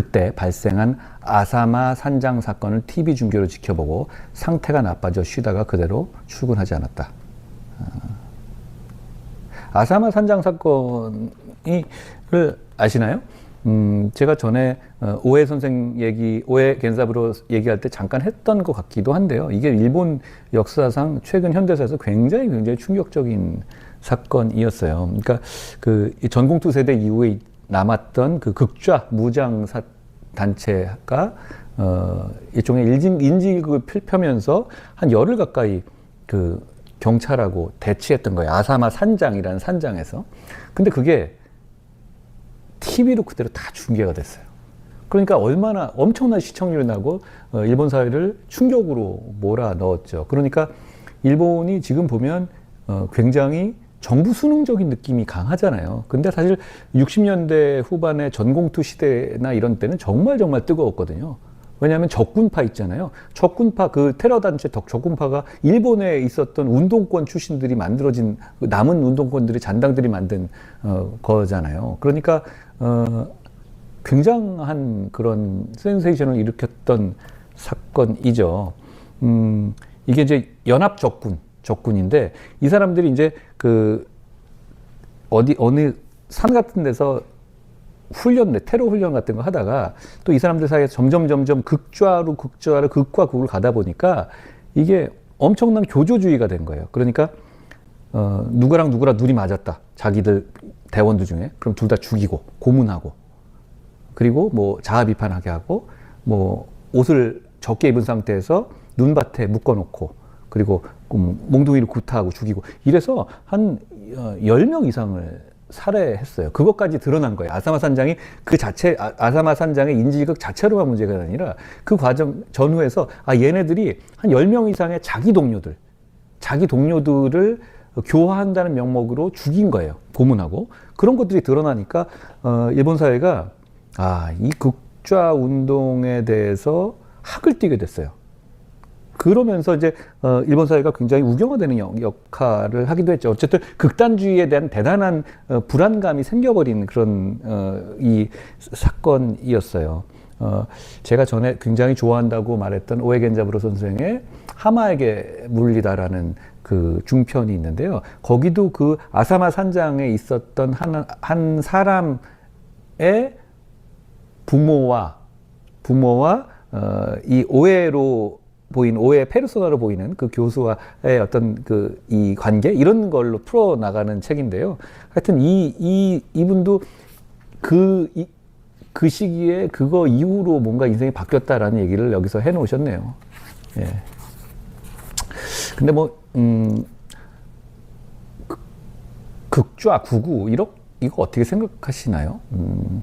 그때 발생한 아사마 산장 사건을 TV 중계로 지켜보고 상태가 나빠져 쉬다가 그대로 출근하지 않았다. 어. 아사마 산장 사건이를 아시나요? 음, 제가 전에 어, 오해 선생 얘기, 오해 겐사브로 얘기할 때 잠깐 했던 것 같기도 한데요. 이게 일본 역사상 최근 현대사에서 굉장히 굉장히 충격적인 사건이었어요. 그러니까 그 전공투 세대 이후에 남았던 그 극좌 무장 사, 단체가 어, 일종의 인질, 인질극을 펼면서 한 열흘 가까이 그 경찰하고 대치했던 거예요. 아사마 산장이라는 산장에서. 근데 그게 TV로 그대로 다 중계가 됐어요. 그러니까 얼마나 엄청난 시청률이 나고 어, 일본 사회를 충격으로 몰아 넣었죠. 그러니까 일본이 지금 보면 어, 굉장히 정부 수능적인 느낌이 강하잖아요. 근데 사실 60년대 후반에 전공투 시대나 이런 때는 정말 정말 뜨거웠거든요. 왜냐하면 적군파 있잖아요. 적군파 그 테러 단체 덕 적군파가 일본에 있었던 운동권 출신들이 만들어진 그 남은 운동권들이 잔당들이 만든 어, 거잖아요. 그러니까 어, 굉장한 그런 센세이션을 일으켰던 사건이죠. 음, 이게 이제 연합 적군 적군인데 이 사람들이 이제 그 어디 어느 산 같은 데서 훈련, 테러 훈련 같은 거 하다가 또 이 사람들 사이에 점점 점점 극좌로 극좌로 극과 극을 가다 보니까 이게 엄청난 교조주의가 된 거예요. 그러니까 어, 누구랑 누구랑 눈이 맞았다. 자기들 대원들 중에 그럼 둘 다 죽이고 고문하고 그리고 뭐 자아 비판하게 하고 뭐 옷을 적게 입은 상태에서 눈밭에 묶어놓고 그리고 몽둥이를 구타하고 죽이고 이래서 한 10명 이상을 살해했어요. 그것까지 드러난 거예요. 아사마 산장이 그 자체, 아, 사마 산장의 인질극 자체로만 문제가 아니라 그 과정 전후에서 아, 얘네들이 한 10명 이상의 자기 동료들, 자기 동료들을 교화한다는 명목으로 죽인 거예요. 고문하고. 그런 것들이 드러나니까, 어, 일본 사회가 아, 이 극좌 운동에 대해서 학을 띠게 됐어요. 그러면서 이제 어, 일본 사회가 굉장히 우경화되는 역할을 하기도 했죠. 어쨌든 극단주의에 대한 대단한 어, 불안감이 생겨버린 그런 어, 이 사건이었어요. 어, 제가 전에 굉장히 좋아한다고 말했던 오에겐자브로 선생의 하마에게 물리다라는 그 중편이 있는데요. 거기도 그 아사마 산장에 있었던 한, 한 사람의 부모와 부모와 어, 이 오해로 보인 오해 페르소나로 보이는 그 교수와의 어떤 그 이 관계 이런 걸로 풀어 나가는 책인데요. 하여튼 이 이 이 분도 그 이, 그 시기에 그거 이후로 뭔가 인생이 바뀌었다라는 얘기를 여기서 해 놓으셨네요. 예. 근데 뭐, 음, 극좌, 구구, 이러, 이거 어떻게 생각하시나요? 음,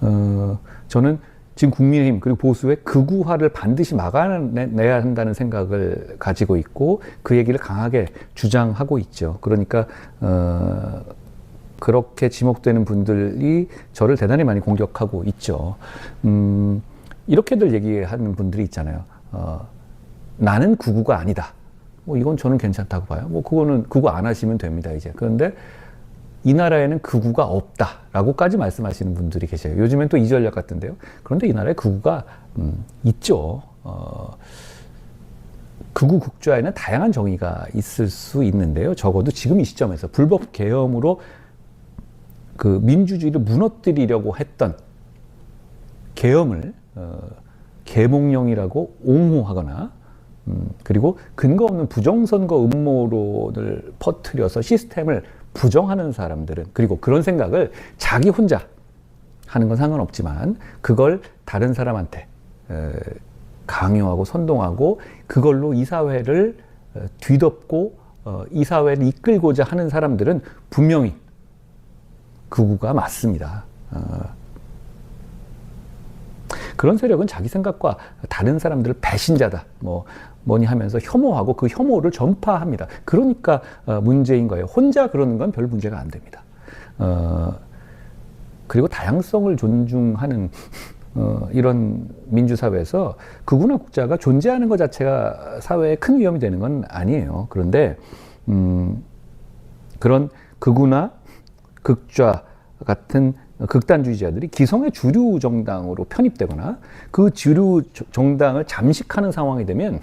어, 저는 지금 국민의힘 그리고 보수의 극우화를 반드시 막아내야 한다는 생각을 가지고 있고 그 얘기를 강하게 주장하고 있죠. 그러니까 어, 그렇게 지목되는 분들이 저를 대단히 많이 공격하고 있죠. 음, 이렇게들 얘기하는 분들이 있잖아요. 어, 나는 극우가 아니다. 뭐 이건 저는 괜찮다고 봐요. 뭐 그거는 극우 안 하시면 됩니다. 이제 그런데 이 나라에는 극우가 없다라고까지 말씀하시는 분들이 계세요. 요즘엔 또 이 전략 같은데요. 그런데 이 나라에 극우가 음, 있죠. 어, 극우 국좌에는 다양한 정의가 있을 수 있는데요. 적어도 지금 이 시점에서 불법 계엄으로 그 민주주의를 무너뜨리려고 했던 계엄을 어, 계몽령이라고 옹호하거나 음, 그리고 근거 없는 부정선거 음모론을 퍼뜨려서 시스템을 부정하는 사람들은 그리고 그런 생각을 자기 혼자 하는 건 상관없지만 그걸 다른 사람한테 강요하고 선동하고 그걸로 이 사회를 어, 뒤덮고 어, 이 사회를 이끌고자 하는 사람들은 분명히 극우가 맞습니다. 어, 그런 세력은 자기 생각과 다른 사람들을 배신자다. 뭐 뭐니 하면서 혐오하고 그 혐오를 전파합니다. 그러니까 어, 문제인 거예요. 혼자 그러는 건 별 문제가 안 됩니다. 어, 그리고 다양성을 존중하는 어, 이런 민주사회에서 극우나 국자가 존재하는 것 자체가 사회에 큰 위험이 되는 건 아니에요. 그런데 음, 그런 극우나 극좌 같은 극단주의자들이 기성의 주류 정당으로 편입되거나 그 주류 조- 정당을 잠식하는 상황이 되면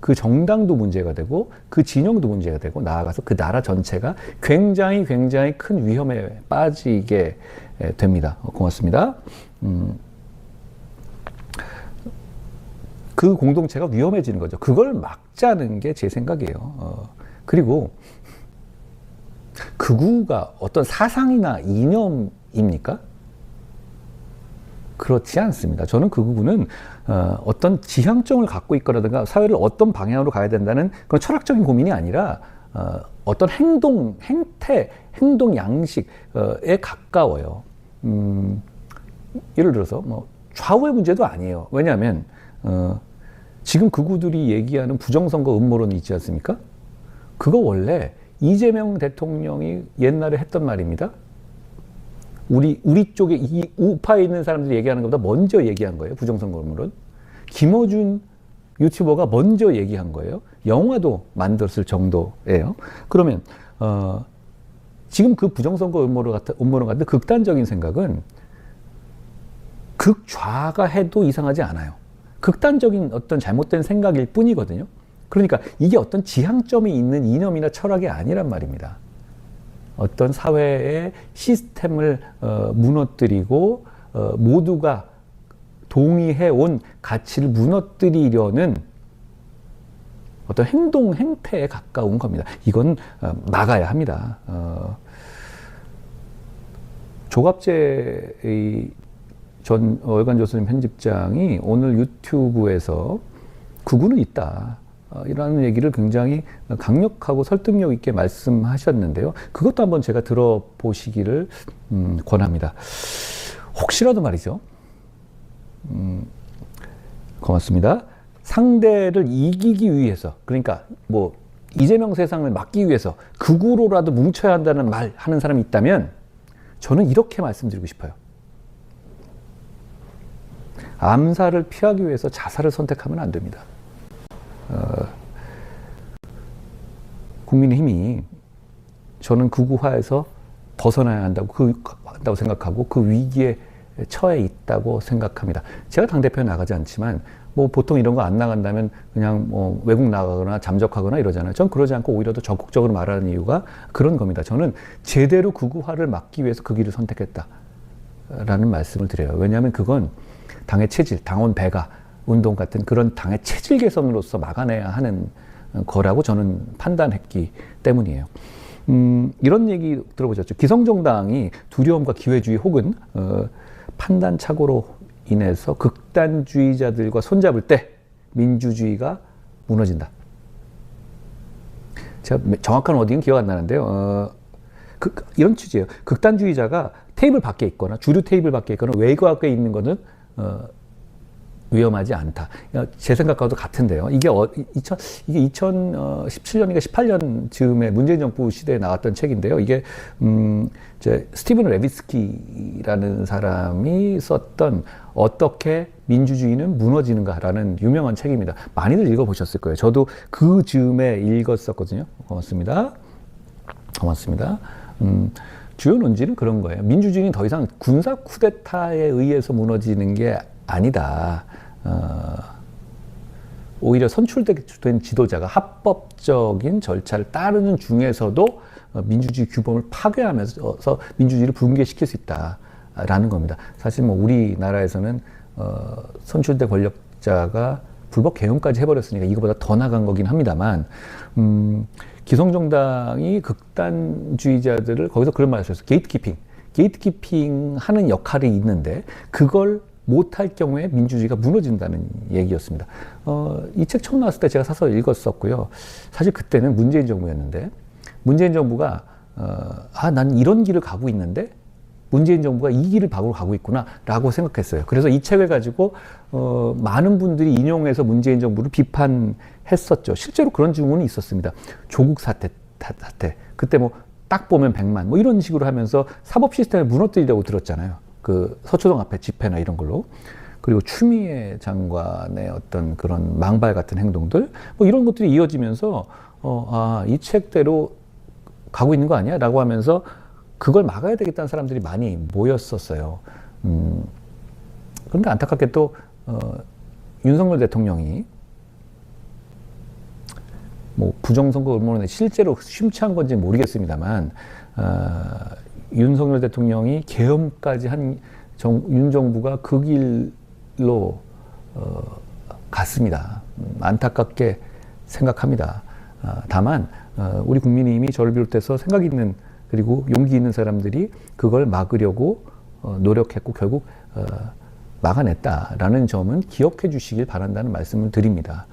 그 정당도 문제가 되고 그 진영도 문제가 되고 나아가서 그 나라 전체가 굉장히 굉장히 큰 위험에 빠지게 에, 됩니다. 어, 고맙습니다. 음, 그 공동체가 위험해지는 거죠. 그걸 막자는 게 제 생각이에요. 어, 그리고 극우가 어떤 사상이나 이념 입니까? 그렇지 않습니다. 저는 극우는 어, 어떤 지향점을 갖고 있거라든가 사회를 어떤 방향으로 가야 된다는 그런 철학적인 고민이 아니라 어, 어떤 행동, 행태, 행동 양식에 가까워요. 음, 예를 들어서 뭐 좌우의 문제도 아니에요. 왜냐하면 어, 지금 극우들이 얘기하는 부정선거 음모론이 있지 않습니까? 그거 원래 이재명 대통령이 옛날에 했던 말입니다. 우리 우리 쪽에 이 우파에 있는 사람들이 얘기하는 것보다 먼저 얘기한 거예요. 부정선거 음모론. 김어준 유튜버가 먼저 얘기한 거예요. 영화도 만들었을 정도예요. 그러면 어, 지금 그 부정선거 음모론 같은 음모론 같은 극단적인 생각은 극좌가 해도 이상하지 않아요. 극단적인 어떤 잘못된 생각일 뿐이거든요. 그러니까 이게 어떤 지향점이 있는 이념이나 철학이 아니란 말입니다. 어떤 사회의 시스템을 어, 무너뜨리고 어, 모두가 동의해 온 가치를 무너뜨리려는 어떤 행동 행태에 가까운 겁니다. 이건 어, 막아야 합니다. 어, 조갑재의 전 월간 조선인 편집장이 오늘 유튜브에서 구구는 있다. 어, 이라는 얘기를 굉장히 강력하고 설득력 있게 말씀하셨는데요. 그것도 한번 제가 들어보시기를 음, 권합니다. 혹시라도 말이죠. 음, 고맙습니다. 상대를 이기기 위해서, 그러니까 뭐 이재명 세상을 막기 위해서 극우로라도 뭉쳐야 한다는 말 하는 사람이 있다면 저는 이렇게 말씀드리고 싶어요. 암살을 피하기 위해서 자살을 선택하면 안 됩니다. 국민의힘이 저는 극우화에서 벗어나야 한다고 그 한다고 생각하고 그 위기에 처해 있다고 생각합니다. 제가 당 대표에 나가지 않지만 뭐 보통 이런 거 안 나간다면 그냥 뭐 외국 나가거나 잠적하거나 이러잖아요. 전 그러지 않고 오히려 더 적극적으로 말하는 이유가 그런 겁니다. 저는 제대로 극우화를 막기 위해서 그 길을 선택했다라는 말씀을 드려요. 왜냐하면 그건 당의 체질, 당원 배가 운동 같은 그런 당의 체질 개선으로서 막아내야 하는 거라고 저는 판단했기 때문이에요. 음, 이런 얘기 들어보셨죠. 기성정당이 두려움과 기회주의 혹은 어, 판단 착오로 인해서 극단주의자들과 손잡을 때 민주주의가 무너진다. 제가 정확한 어디는 기억 안 나는데요. 어, 그, 이런 취지예요. 극단주의자가 테이블 밖에 있거나 주류 테이블 밖에 있거나 외곽에 있는 거는 어, 위험하지 않다. 제 생각과도 같은데요. 이게 어, 2000, 이게 2017년인가 18년 즈음에 문재인 정부 시대에 나왔던 책인데요. 이게 음, 이제 스티븐 레비스키라는 사람이 썼던 어떻게 민주주의는 무너지는가라는 유명한 책입니다. 많이들 읽어보셨을 거예요. 저도 그 즈음에 읽었었거든요. 고맙습니다. 고맙습니다. 음, 주요 논지는 그런 거예요. 민주주의는 더 이상 군사 쿠데타에 의해서 무너지는 게 아니다. 어, 오히려 선출된 지도자가 합법적인 절차를 따르는 중에서도 어, 민주주의 규범을 파괴하면서 민주주의를 붕괴시킬 수 있다라는 겁니다. 사실 뭐 우리나라에서는 어, 선출된 권력자가 불법 개헌까지 해버렸으니까 이거보다 더 나간 거긴 합니다만 음, 기성정당이 극단주의자들을 거기서 그런 말을 하셨어요. 게이트키핑. 게이트키핑 하는 역할이 있는데 그걸 못할 경우에 민주주의가 무너진다는 얘기였습니다. 어, 이 책 처음 나왔을 때 제가 사서 읽었었고요. 사실 그때는 문재인 정부였는데 문재인 정부가 어, 아, 난 이런 길을 가고 있는데 문재인 정부가 이 길을 밖으로 가고 있구나라고 생각했어요. 그래서 이 책을 가지고 어, 많은 분들이 인용해서 문재인 정부를 비판했었죠. 실제로 그런 증언이 있었습니다. 조국 사태, 사태. 그때 뭐 딱 보면 100만 뭐 이런 식으로 하면서 사법 시스템을 무너뜨리려고 들었잖아요. 그 서초동 앞에 집회나 이런 걸로. 그리고 추미애 장관의 어떤 그런 망발 같은 행동들 뭐 이런 것들이 이어지면서 어, 아, 이 책대로 가고 있는 거 아니야? 라고 하면서 그걸 막아야 되겠다는 사람들이 많이 모였었어요. 음, 그런데 안타깝게 또 어, 윤석열 대통령이 뭐 부정선거 음모론에 실제로 심취한 건지 모르겠습니다.만 어, 윤석열 대통령이 계엄까지 한 정, 윤 정부가 그 길로 어, 갔습니다. 음, 안타깝게 생각합니다. 아, 다만 어, 우리 국민의힘이 저를 비롯해서 생각 있는 그리고 용기 있는 사람들이 그걸 막으려고 어, 노력했고 결국 어, 막아냈다라는 점은 기억해 주시길 바란다는 말씀을 드립니다.